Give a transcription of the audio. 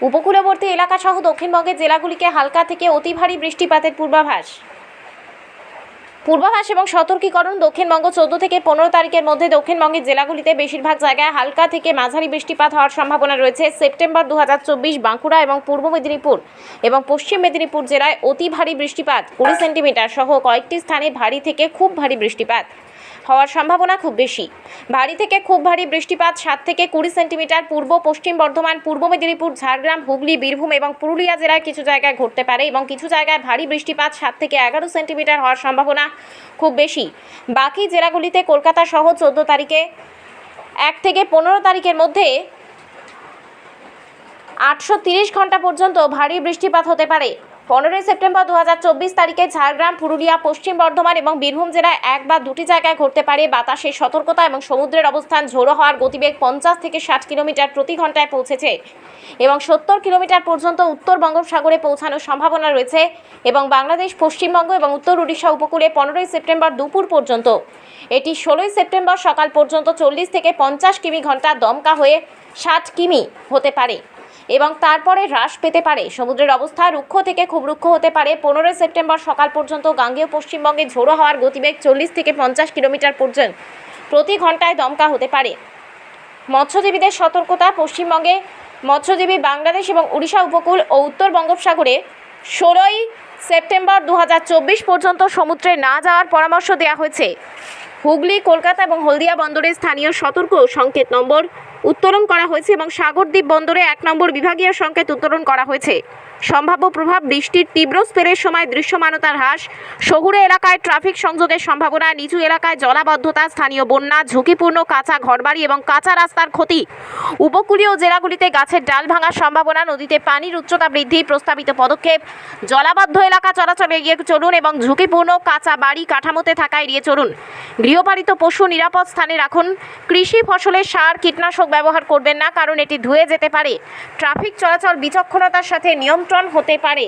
উপকূলবর্তী এলাকা সহ দক্ষিণবঙ্গের জেলাগুলিকে হালকা থেকে অতি ভারী বৃষ্টিপাতের পূর্বাভাস। পূর্বাভাস এবং সতর্কীকরণ দক্ষিণবঙ্গ চোদ্দ থেকে পনেরো তারিখের মধ্যে দক্ষিণবঙ্গের জেলাগুলিতে বেশিরভাগ জায়গায় হালকা থেকে মাঝারি বৃষ্টিপাত হওয়ার সম্ভাবনা রয়েছে। সেপ্টেম্বর দু হাজার চব্বিশ বাঁকুড়া এবং পূর্ব মেদিনীপুর এবং পশ্চিম মেদিনীপুর জেলায় অতি ভারী বৃষ্টিপাত কুড়ি সেন্টিমিটার সহ কয়েকটি স্থানে ভারী থেকে খুব ভারী বৃষ্টিপাত। হওয়ার সম্ভাবনা খুব বেশি। ভারী থেকে খুব ভারী বৃষ্টিপাত সাত থেকে কুড়ি সেন্টিমিটার পূর্ব, পশ্চিম বর্ধমান, পূর্ব মেদিনীপুর, ঝাড়গ্রাম, হুগলি, বীরভূম এবং পুরুলিয়া জেলার কিছু জায়গায় ঘটতে পারে এবং কিছু জায়গায় ভারী বৃষ্টিপাত সাত থেকে এগারো সেন্টিমিটার হওয়ার সম্ভাবনা খুব বেশি। বাকি জেলাগুলিতে কলকাতা সহ চোদ্দ তারিখে এক থেকে পনেরো তারিখের মধ্যে আটশো ঘণ্টা পর্যন্ত ভারী বৃষ্টিপাত হতে পারে। পনেরোই সেপ্টেম্বর দু হাজার চব্বিশ তারিখে ঝাড়গ্রাম, পুরুলিয়া, পশ্চিম বর্ধমান এবং বীরভূম জেলায় এক বা দুটি জায়গায় ঘটতে পারে বাতাসের সতর্কতা এবং সমুদ্রের অবস্থান ঝোড়ো হওয়ার গতিবেগ পঞ্চাশ থেকে ষাট কিলোমিটার প্রতি ঘন্টায় পৌঁছেছে এবং সত্তর কিলোমিটার পর্যন্ত উত্তর বঙ্গোপসাগরে পৌঁছানোর সম্ভাবনা রয়েছে এবং বাংলাদেশ, পশ্চিমবঙ্গ এবং উত্তর উড়িষ্যা উপকূলে পনেরোই সেপ্টেম্বর দুপুর পর্যন্ত। এটি ষোলোই সেপ্টেম্বর সকাল পর্যন্ত চল্লিশ থেকে পঞ্চাশ কিমি ঘণ্টা দমকা হয়ে ষাট কিমি হতে পারে। এবং তারপরে হ্রাস পেতে পারে। সমুদ্রের অবস্থা রুক্ষ থেকে খুব রুক্ষ হতে পারে। পনেরোই সেপ্টেম্বর সকাল পর্যন্ত গাঙ্গেয় পশ্চিমবঙ্গে ঝোড়ো হওয়ার গতিবেগ চল্লিশ থেকে পঞ্চাশ কিলোমিটার পর্যন্ত প্রতি ঘন্টায় দমকা হতে পারে। মৎস্যজীবীদের সতর্কতা, পশ্চিমবঙ্গে মৎস্যজীবী বাংলাদেশ এবং উড়িষ্যা উপকূল ও উত্তর বঙ্গোপসাগরে ষোলোই সেপ্টেম্বর দু হাজার চব্বিশ পর্যন্ত সমুদ্রে না যাওয়ার পরামর্শ দেওয়া হয়েছে। হুগলি, কলকাতা এবং হলদিয়া বন্দরে স্থানীয় সতর্ক সংকেত নম্বর উত্তোলন করা হয়েছে এবং সাগরদ্বীপ বন্দরে এক নম্বর বিভাগীয় সংকেত উত্তোলন করা হয়েছে। সম্ভাব্য প্রভাব বৃষ্টির তীব্র স্পেলের সময় দৃশ্যমানতার হ্রাস, শহুরে এলাকায় ট্রাফিক সংযোগের সম্ভাবনা, নিচু এলাকায় জলাবদ্ধতা, স্থানীয় বন্যা, ঝুঁকিপূর্ণ কাঁচা ঘরবাড়ি এবং কাঁচা রাস্তার ক্ষতি। উপকূলীয় জেলাগুলিতে গাছের ডাল ভাঙার সম্ভাবনা, নদীতে পানির উচ্চতা বৃদ্ধি, প্রস্তাবিত পদক্ষেপ। জলাবদ্ধ এলাকা চলাচল এগিয়ে চলুন এবং ঝুঁকিপূর্ণ কাঁচা বাড়ি কাঠামোতে থাকা এড়িয়ে চলুন। গৃহপালিত পশু নিরাপদ স্থানে রাখুন। কৃষি ফসলে সার, কীটনাশক ব্যবহার করবেন না, কারণ এটি ধুয়ে যেতে পারে। ট্রাফিক চলাচল বিচক্ষণতার সাথে নিয়ন্ত্রণ হতে পারে।